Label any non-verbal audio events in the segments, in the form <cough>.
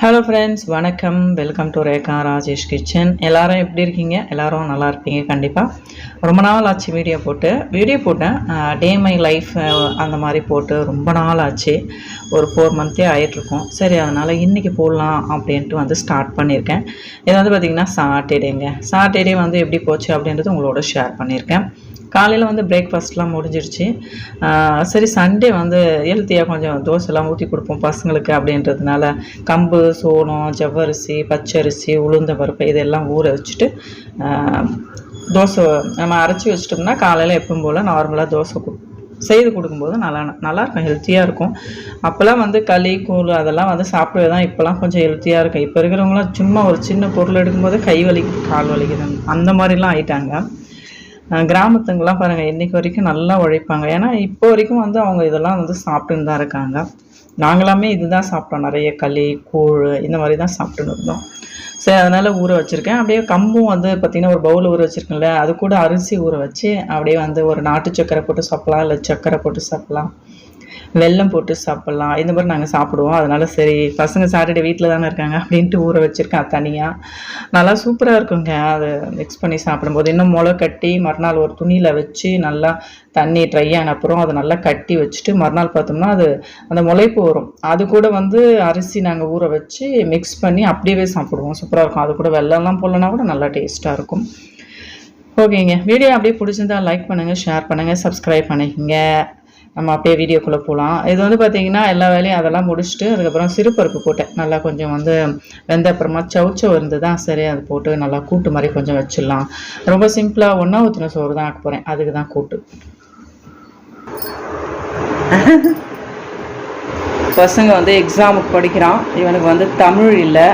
Hello friends வணக்கம். Welcome to Rekha Rajesh kitchen எல்லோரும் எப்படி இருக்கீங்க? எல்லோரும் நல்லா இருப்பீங்க கண்டிப்பாக ரொம்ப நாள் ஆச்சு வீடியோ போட்டு. வீடியோ போட்டேன். டே மை லைஃப் அந்த மாதிரி போட்டு ரொம்ப நாள் ஆச்சு. ஒரு ஃபோர் மந்த்தே ஆகிட்ருக்கோம் சரி அதனால் இன்றைக்கி போடலாம் அப்படின்ட்டு வந்து ஸ்டார்ட் பண்ணியிருக்கேன். இது வந்து பார்த்திங்கன்னா சாட்டர்டேங்க சாட்டர்டே வந்து எப்படி போச்சு அப்படின்றது உங்களோட ஷேர் பண்ணியிருக்கேன். காலையில் வந்து பிரேக்ஃபாஸ்ட்லாம் முடிஞ்சிருச்சு. சரி சண்டே வந்து ஹெல்த்தியாக கொஞ்சம் தோசைலாம் ஊற்றி கொடுப்போம் பசங்களுக்கு அப்படின்றதுனால கம்பு சோளம் ஜவ்வரிசி பச்சரிசி உளுந்த பருப்பு இதெல்லாம் ஊற வச்சுட்டு தோசை நம்ம அரைச்சி வச்சிட்டோம்னா காலையில் எப்பவும் போல் நார்மலாக தோசை கு செய்து கொடுக்கும்போது நல்லா நல்லா இருக்கும் ஹெல்த்தியாக இருக்கும். அப்போல்லாம் வந்து களி கூழ் அதெல்லாம் வந்து சாப்பிடவே தான் இப்போல்லாம் கொஞ்சம் ஹெல்த்தியாக இருக்கும். இப்போ இருக்கிறவங்களாம் சும்மா ஒரு சின்ன பொருள் எடுக்கும்போது கை வலிக்குது கால் வலிக்குது அந்த மாதிரிலாம் ஆயிட்டாங்க. கிராமத்துங்கெல்லாம் பாருங்கள் இன்றைக்கி வரைக்கும் நல்லா உழைப்பாங்க. ஏன்னா இப்போ வரைக்கும் வந்து அவங்க இதெல்லாம் வந்து சாப்பிட்டுன்னு தான் இருக்காங்க. நாங்களாமே இதுதான் சாப்பிட்டோம். நிறைய களி கூழ் இந்த மாதிரி தான் சாப்பிட்டுன்னு இருந்தோம். சரி அதனால் ஊற வச்சுருக்கேன். அப்படியே கம்பும் வந்து பார்த்திங்கன்னா ஒரு பவுல் ஊற வச்சுருக்கேன்ல அது கூட அரிசி ஊற வச்சு அப்படியே வந்து ஒரு நாட்டு சக்கரை போட்டு சாப்பிட்லாம் இல்லை சக்கரை போட்டு சாப்பிட்லாம். வெல்லம் போட்டு சாப்பிட்லாம். இந்த மாதிரி நாங்கள் சாப்பிடுவோம். அதனால சரி பசங்க சாட்டர்டே வீட்டில் தானே இருக்காங்க அப்படின்ட்டு ஊற வச்சுருக்கேன் தனியாக நல்லா சூப்பராக இருக்குங்க. அது மிக்ஸ் பண்ணி சாப்பிடும்போது. இன்னும் முளை கட்டி மறுநாள் ஒரு துணியில் வச்சு நல்லா தண்ணி ட்ரை ஆன அப்புறம் அதை நல்லா கட்டி வச்சுட்டு மறுநாள் பார்த்தோம்னா அது அந்த முளைப்பு வரும். அது கூட வந்து அரிசி நாங்கள் ஊற வச்சு மிக்ஸ் பண்ணி அப்படியே சாப்பிடுவோம். சூப்பராக இருக்கும். அது கூட வெள்ளம்லாம் போடலனா கூட நல்லா டேஸ்ட்டாக இருக்கும். ஓகேங்க. வீடியோ அப்படியே பிடிச்சிருந்தா லைக் பண்ணுங்கள் ஷேர் பண்ணுங்கள் சப்ஸ்கிரைப் பண்ணிக்கங்க. நம்ம அப்படியே வீடியோக்குள்ளே போகலாம் இது வந்து பார்த்தீங்கன்னா எல்லா வேலையும் அதெல்லாம் முடிச்சுட்டு அதுக்கப்புறம் சிறுபருப்பு போட்டேன். நல்லா கொஞ்சம் வந்து வெந்த அப்புறமா சவுச்சோ இருந்து தான் சரி அது போட்டு நல்லா கூட்டு மாதிரி கொஞ்சம் வச்சிடலாம். ரொம்ப சிம்பிளாக ஒன்றா ஊற்றின சோறு தான் ஆக்க போகிறேன் அதுக்கு தான் கூட்டு. பசங்க வந்து எக்ஸாமுக்கு படிக்கிறான். இவனுக்கு வந்து தமிழ் இல்லை.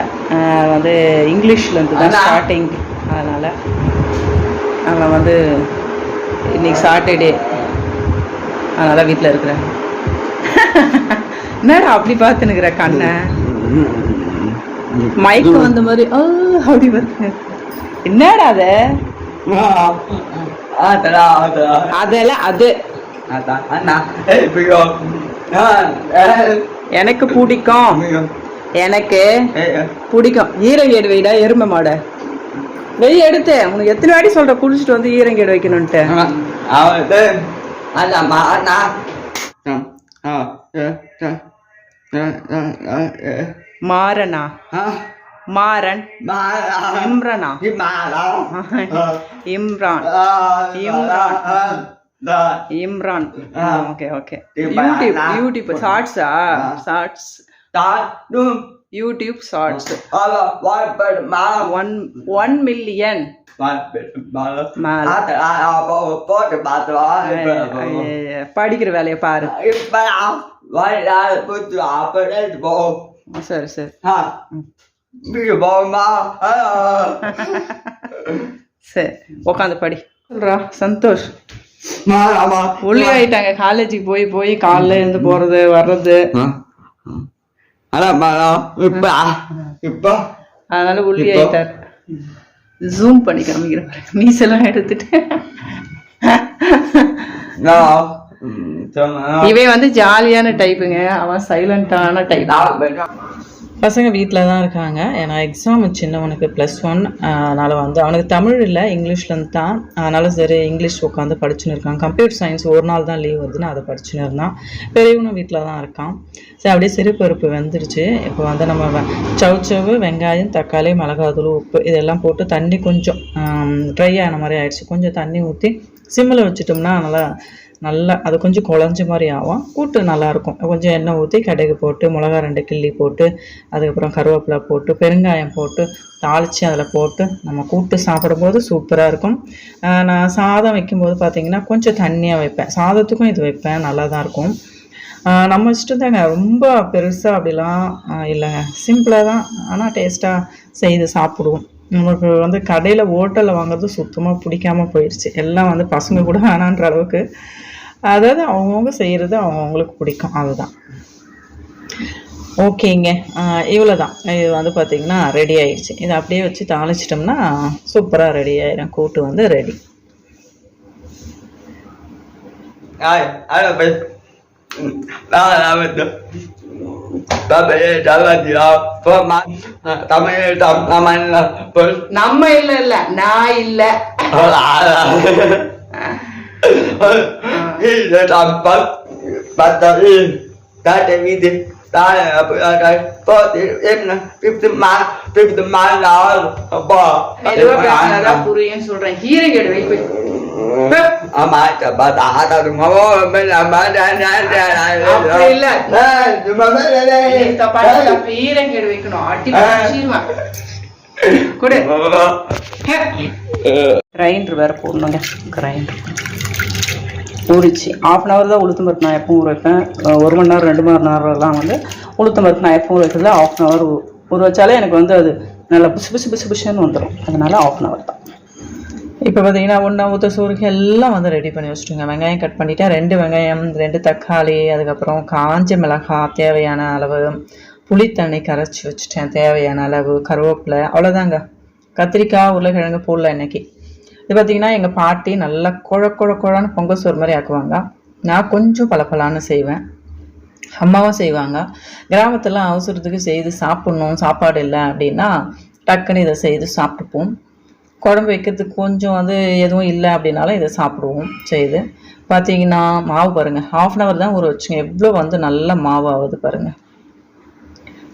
வந்து இங்கிலீஷ்லேருந்து தான் ஸ்டார்டிங் அதனால் அவன் வந்து இன்னைக்கு சாட்டர்டே அதனால் வீட்டில் இருக்கிறேன் என்னடா அப்படி பார்த்துனுக்குற கண்ணை? மைக்கு வந்த மாதிரி அப்படி பார்த்து என்னடா அது? அதெல்லாம் அது. எனக்கு பிடிக்கும். எனக்கு பிடிக்கும். ஈரங்கேடு வைடா எருமை மாட. வெய் எடுத்து உனக்கு எத்தனை வாட்டி சொல்ற குளிச்சுட்டு வந்து ஈரங்கேடு வைக்கணும்ட்டு மாறனா Maran இம்ரனா Imran Imran okay okay YouTube YouTube ஷார்ட்ஸா shorts YouTube shorts one one million படிக்கிற வேலையை பாரு. சரி சரி. சரி உட்காந்து படி. சொல்றா சந்தோஷ். ஒல்லி ஆயிட்டாங்க. காலேஜுக்கு போய் போய் காலைல இருந்து போறது வர்றது. அதனால ஒல்லி ஆயிட்டார் ஜூம் பண்ணி காமிக்கிறேன் மீசெல்லாம் எடுத்துட்டு. இவன் வந்து ஜாலியான டைப்புங்க அவன் சைலண்டான டைப் பசங்க வீட்டில் தான் இருக்காங்க. ஏன்னா எக்ஸாம் சின்னவனுக்கு ப்ளஸ் ஒன் அதனால் வந்து அவனுக்கு தமிழ் இல்லை இங்கிலீஷ்லேருந்து தான் அதனால் சரி இங்கிலீஷ் உட்காந்து படிச்சுன்னு இருக்கான். கம்ப்யூட்டர் சயின்ஸ் ஒரு நாள் தான் லீவ் வருதுன்னு அதை படிச்சுன்னு இருந்தான். பெரியவனும் வீட்டில் தான் இருக்கான். சரி அப்படியே சிறுபருப்பு வெந்துருச்சு. இப்போ வந்து நம்ம வெ- சவுச்சவு வெங்காயம் தக்காளி மிளகாத்தூள் உப்பு இதெல்லாம் போட்டு தண்ணி கொஞ்சம் ட்ரை ஆன மாதிரி ஆயிடுச்சு. கொஞ்சம் தண்ணி ஊற்றி சிம்மில் வச்சுட்டோம்னா நல்லா நல்லா அது கொஞ்சம் குழஞ்ச மாதிரி ஆகும். கூட்டு நல்லாயிருக்கும். கொஞ்சம் எண்ணெய் ஊற்றி கடுகு போட்டு மிளகா ரெண்டு கிள்ளி போட்டு அதுக்கப்புறம் கருவேப்பிலை போட்டு பெருங்காயம் போட்டு தாளித்து அதில் போட்டு நம்ம கூட்டு சாப்பிடும்போது சூப்பராக இருக்கும். நான் சாதம் வைக்கும்போது பார்த்திங்கன்னா கொஞ்சம் தண்ணியாக வைப்பேன். சாதத்துக்கும் இது வைப்பேன். நல்லா தான் இருக்கும் நம்ம இஷ்டம் தாங்க. ரொம்ப பெருசாக அப்படிலாம் இல்லைங்க. சிம்பிளாக தான். ஆனால் டேஸ்ட்டாக செய்து சாப்பிடுவோம். நமக்கு வந்து கடையில் ஹோட்டலில் வாங்குறது சுத்தமாக பிடிக்காம போயிடுச்சு எல்லாம் வந்து பசங்க கூட வேணான்ற அளவுக்கு அதாவது அவங்கவுங்க செய்கிறது அவங்கவுங்களுக்கு பிடிக்கும் அதுதான் ஓகேங்க இவ்வளோ தான் இது வந்து பார்த்திங்கன்னா ரெடி ஆயிடுச்சு இதை அப்படியே வச்சு தாளிச்சிட்டோம்னா சூப்பராக ரெடி ஆயிடும் கூட்டு வந்து ரெடி Ai, ai நம்ம இல்ல இல்ல. நான் இல்ல. வீதி <laughs> புரியும் சொல்றேன். ஹீரோ கேடு கிரைண்டர் வேற போடணுங்க. கிரைண்டர் ஊறிச்சு ஆஃப் அன் ஹவர் தான் உளுத்தம் பருப்பு நான் எப்பவும் ஊற வைப்பேன். ஒரு மணி நேரம் ரெண்டு மணி நேரம்லாம் வந்து உளுத்தம் பருப்பு நான் எப்பவும் ஊற வைக்கிறது ஆஃப் அன் ஹவர் ஊற வச்சாலே எனக்கு வந்து அது நல்லா புசு புசு புசு புசுன்னு வந்துடும் அதனால ஆஃப் அன் ஹவர் தான். இப்போ பார்த்தீங்கன்னா ஒன்றா ஊற்ற சோறுக்கு எல்லாம் வந்து ரெடி பண்ணி வச்சுட்டுங்க. வெங்காயம் கட் பண்ணிவிட்டேன் ரெண்டு வெங்காயம் ரெண்டு தக்காளி அதுக்கப்புறம் காஞ்ச மிளகாய் தேவையான அளவு புளித்தண்ணி கரைச்சி வச்சுட்டேன். தேவையான அளவு கருவேப்பிலை அவ்வளோதாங்க கத்திரிக்காய் உருளைக்கிழங்கு போடல இன்னைக்கு. இது பார்த்தீங்கன்னா எங்கள் பாட்டி நல்லா குழ குழ குழான்னு பொங்கல் சோறு மாதிரி ஆக்குவாங்க. நான் கொஞ்சம் பளபளன்னு செய்வேன். அம்மாவும் செய்வாங்க. கிராமத்தில் அவசரத்துக்கு செய்து சாப்பிட்ணும். சாப்பாடு இல்லை அப்படின்னா டக்குன்னு இதை செய்து சாப்பிட்டுப்போம். குழம்பு வைக்கிறதுக்கு கொஞ்சம் வந்து எதுவும் இல்லை அப்படின்னாலும் இதை சாப்பிடுவோம். செய்து பார்த்தீங்கன்னா மாவு பாருங்கள் ஹாஃப் அன் ஹவர் தான் ஊற வச்சுங்க. எவ்வளோ வந்து நல்ல மாவு ஆகுது பாருங்கள்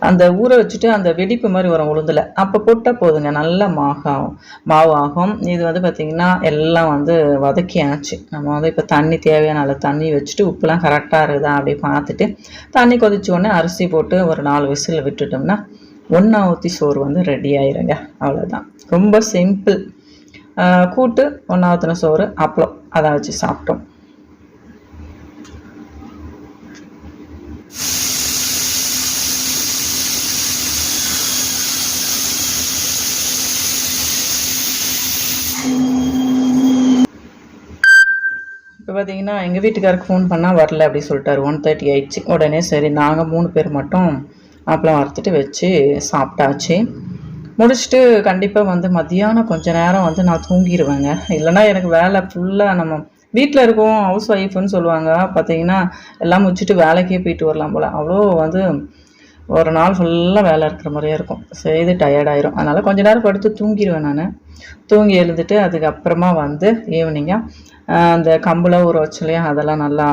அந்த ஊற வச்சுட்டு அந்த வெடிப்பு மாதிரி வரும் உளுந்தில். அப்போ போட்டால் போதுங்க. நல்ல மாகாகும் மாவு ஆகும். இது வந்து பார்த்திங்கன்னா எல்லாம் வந்து வதக்கியாச்சு நம்ம வந்து இப்போ தண்ணி தேவையான அளவு தண்ணி வச்சுட்டு உப்புலாம் கரெக்டாக இருக்குதா அப்படி பார்த்துட்டு தண்ணி கொதிச்ச உடனே அரிசி போட்டு ஒரு நாலு விசில் விட்டுட்டோம்னா ஒன்றா ஊற்றி சோறு வந்து ரெடி ஆயிருங்க. அவ்வளோதான் ரொம்ப சிம்பிள் கூட்டு ஒன்றா ஊற்றின சோறு அப்பளம். அதை வச்சு சாப்பிட்டோம். இப்போ பார்த்தீங்கன்னா எங்கள் வீட்டுக்காருக்கு ஃபோன் பண்ணால் வரல அப்படி சொல்லிட்டாரு. ஒன் தேர்ட்டி ஆயிடுச்சு. உடனே சரி நாங்கள் மூணு பேர் மட்டும் அப்பளம் வறுத்துட்டு வச்சு சாப்பிட்டாச்சு. முடிச்சுட்டு கண்டிப்பாக வந்து மத்தியானம் கொஞ்ச நேரம் வந்து நான் தூங்கிடுவேங்க இல்லைன்னா எனக்கு வேலை ஃபுல்லாக நம்ம வீட்டில் இருக்கோம் ஹவுஸ் ஒய்ஃப்னு சொல்லுவாங்க. பார்த்தீங்கன்னா எல்லாம் முடிச்சுட்டு வேலைக்கே போயிட்டு வரலாம் போல். அவ்வளோ வந்து ஒரு நாள் ஃபுல்லாக வேலை இருக்கிற மாதிரியே இருக்கும். செய்து டயர்டாயிரும் அதனால் கொஞ்ச நேரம் படுத்து தூங்கிடுவேன் நான். தூங்கி எழுந்துட்டு அதுக்கப்புறமா வந்து ஈவினிங்காக அந்த கம்புல ஊற வச்சுலையும் அதெல்லாம் நல்லா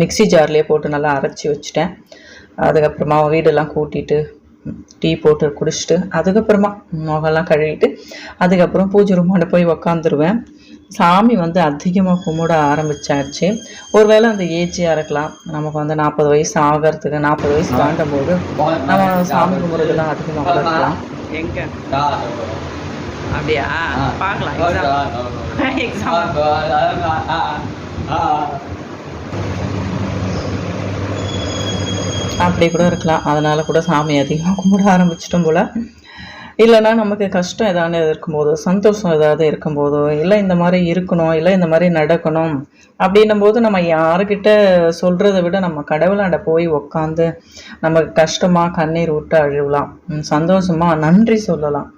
மிக்ஸி ஜார்லேயே போட்டு நல்லா அரைச்சி வச்சுட்டேன். அதுக்கப்புறமா வீடெல்லாம் கூட்டிட்டு டீ போட்டு குடிச்சிட்டு அதுக்கப்புறமா முகம்லாம் கழுவிட்டு அதுக்கப்புறம் பூஜை ரூமாண்ட போய் உக்காந்துருவேன். சாமி வந்து அதிகமாக கும்பிட ஆரம்பிச்சாச்சு. ஒருவேளை அந்த ஏஜியாக இருக்கலாம். நமக்கு வந்து நாற்பது வயசு ஆகிறதுக்கு நாற்பது வயசு தாண்டும் போது நம்ம சாமி கும்பிட்றதுலாம் அதிகமாக இருக்கலாம். எங்க? அப்படியா? பார்க்கலாம் எக்ஸாம் <laughs> அப்படி கூட இருக்கலாம். அதனால கூட சாமி அதிகமாக கும்பிட ஆரம்பிச்சிட்டோம் போல. இல்லைன்னா நமக்கு கஷ்டம் ஏதாவது இருக்கும்போதோ சந்தோஷம் ஏதாவது இருக்கும்போதோ இல்லை இந்த மாதிரி இருக்கணும் இல்லை இந்த மாதிரி நடக்கணும் அப்படின்னும் போது நம்ம யாருக்கிட்ட சொல்கிறத விட நம்ம கடவுளாண்ட போய் உக்காந்து நமக்கு கஷ்டமாக கண்ணீர் விட்டு அழுவலாம். சந்தோஷமாக சந்தோஷமா நன்றி சொல்லலாம்.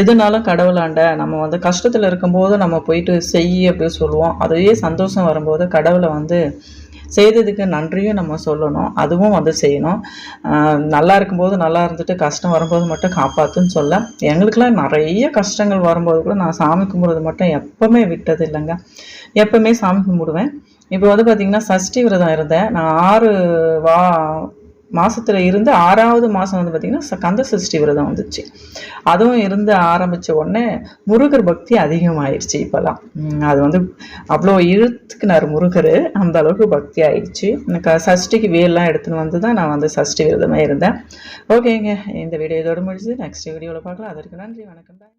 எதுனாலும் கடவுளாண்ட நம்ம வந்து கஷ்டத்தில் இருக்கும்போது நம்ம போயிட்டு செய் அப்படின்னு சொல்லுவோம். அதுவே சந்தோஷம் வரும்போது கடவுளை வந்து செய்ததுக்கு நன்றியும் நம்ம சொல்லணும் அதுவும் வந்து செய்யணும். நல்லா இருக்கும்போது நல்லா இருந்துட்டு கஷ்டம் வரும்போது மட்டும் காப்பாற்றுன்னு சொல்ல எங்களுக்கெல்லாம் நிறைய கஷ்டங்கள் வரும்போது கூட நான் சாமி கும்பிட்றது மட்டும் எப்போவுமே விட்டது இல்லைங்க. எப்போவுமே சாமி கும்பிடுவேன். இப்போ வந்து பார்த்திங்கன்னா சஷ்டி விரதம் இருந்தேன். நான் ஆறு வா மாதத்தில் இருந்து ஆறாவது மாதம் வந்து பார்த்திங்கன்னா ச- கந்த சஷ்டி விரதம் வந்துச்சு. அதுவும் இருந்து ஆரம்பித்த உடனே முருகர் பக்தி அதிகமாயிருச்சு இப்போல்லாம். அது வந்து அவ்வளோ இழுத்துக்குனார் முருகர். அந்த அளவுக்கு பக்தி ஆயிடுச்சு எனக்கு சஷ்டிக்கு வேலெலாம் எடுத்துன்னு வந்து தான் நான் வந்து சஷ்டி விரதமாக இருந்தேன். ஓகேங்க. இந்த வீடியோ இதோடு முடிச்சு நெக்ஸ்ட் வீடியோவில் பார்க்கலாம். அதற்கு நன்றி. வணக்கம்.